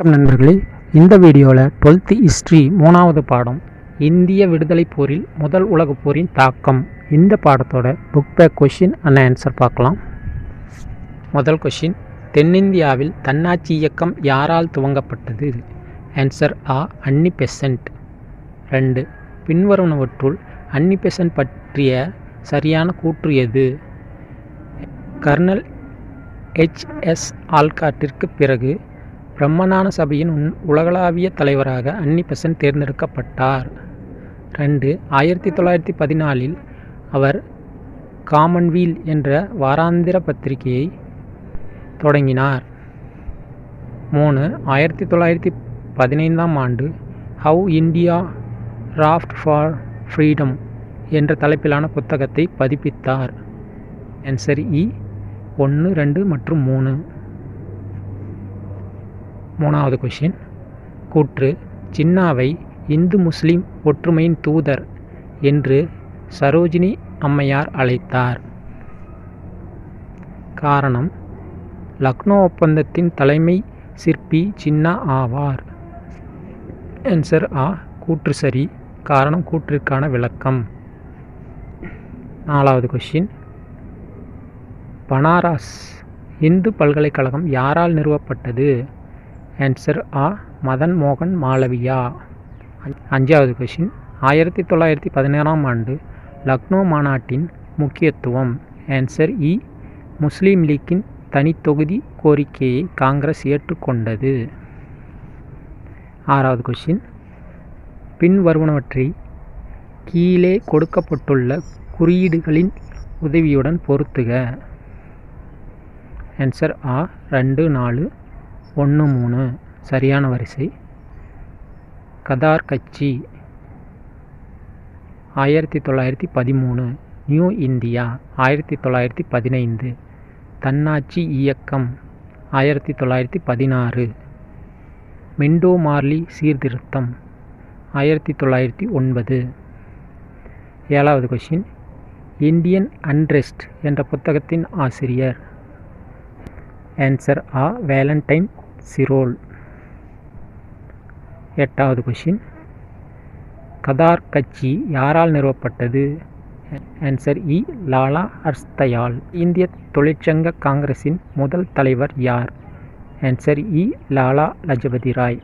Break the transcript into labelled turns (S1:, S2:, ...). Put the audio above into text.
S1: வணக்கம் நண்பர்களே. இந்த வீடியோவில் டுவெல்த்து ஹிஸ்ட்ரி மூணாவது பாடம் இந்திய விடுதலைப் போரில் முதல் உலகப் போரின் தாக்கம். இந்த பாடத்தோட book back question and answer பார்க்கலாம். முதல் கொஷின் தென்னிந்தியாவில் தன்னாட்சி இயக்கம் யாரால் துவங்கப்பட்டது? ஆன்சர் ஆ அன்னி பெசன்ட் ரெண்டு பின்வருவனவற்றுள் அன்னி பெசன்ட் பற்றிய சரியான கூற்று எது? கர்னல் ஹெச்எஸ் ஆல்காட்டிற்கு பிறகு பிரம்மஞான சபையின் உன் உலகளாவிய தலைவராக அன்னி பெசன்ட் தேர்ந்தெடுக்கப்பட்டார். ரெண்டு ஆயிரத்தி தொள்ளாயிரத்தி பதினாலில் அவர் காமன்வீல் என்ற வாராந்திர பத்திரிகையை தொடங்கினார். மூணு ஆயிரத்தி தொள்ளாயிரத்தி பதினைந்தாம் ஆண்டு how India wrought for freedom என்ற தலைப்பிலான புத்தகத்தை பதிப்பித்தார். ஆன்சர் இ ஒன்று ரெண்டு மற்றும் மூணு. மூணாவது கொஷின் கூற்று ஜின்னாவை இந்து முஸ்லிம் ஒற்றுமையின் தூதர் என்று சரோஜினி அம்மையார் அழைத்தார். காரணம் லக்னோ ஒப்பந்தத்தின் தலைமை சிற்பி ஜின்னா ஆவார். ஆன்சர் ஆ கூற்று சரி. காரணம் கூற்றிற்கான விளக்கம். நாலாவது கொஷின் பனாரஸ் இந்து பல்கலைக்கழகம் யாரால் நிறுவப்பட்டது? ஆன்சர் ஆ மதன் மோகன் மாளவியா. அஞ்சாவது கொஷின் ஆயிரத்தி தொள்ளாயிரத்தி பதினேழாம் ஆண்டு லக்னோ மாநாட்டின் முக்கியத்துவம். ஆன்சர் இ e, முஸ்லீம் லீக்கின் தனித்தொகுதி கோரிக்கையை காங்கிரஸ் ஏற்றுக்கொண்டது. ஆறாவது கொஷின் பின்வருவனவற்றை கீழே கொடுக்கப்பட்டுள்ள குறியீடுகளின் உதவியுடன் பொருத்துக. ஆன்சர் ஆ ரெண்டு நாலு. ஒன்று மூணு. சரியான வரிசை. கதார் கட்சி ஆயிரத்தி தொள்ளாயிரத்தி பதிமூணு நியூ இந்தியா ஆயிரத்தி தொள்ளாயிரத்தி பதினைந்து தன்னாட்சி இயக்கம் ஆயிரத்தி தொள்ளாயிரத்தி பதினாறு மெண்டோ மார்லி சீர்திருத்தம் ஆயிரத்தி தொள்ளாயிரத்தி ஒன்பது ஏழாவது கொஷின் இந்தியன் அன்ரெஸ்ட் என்ற புத்தகத்தின் ஆசிரியர். ஆன்சர் ஆ வேலண்டைன் சிரோல். எட்டாவது கொஷின் கதார் கட்சி யாரால் நிறுவப்பட்டது? ஆன்சர் இ e. லாலா அர்ஸ்தயால். இந்திய தொழிற்சங்க காங்கிரஸின் முதல் தலைவர் யார்? ஆன்சர் இ e. லாலா லஜபதி ராய்.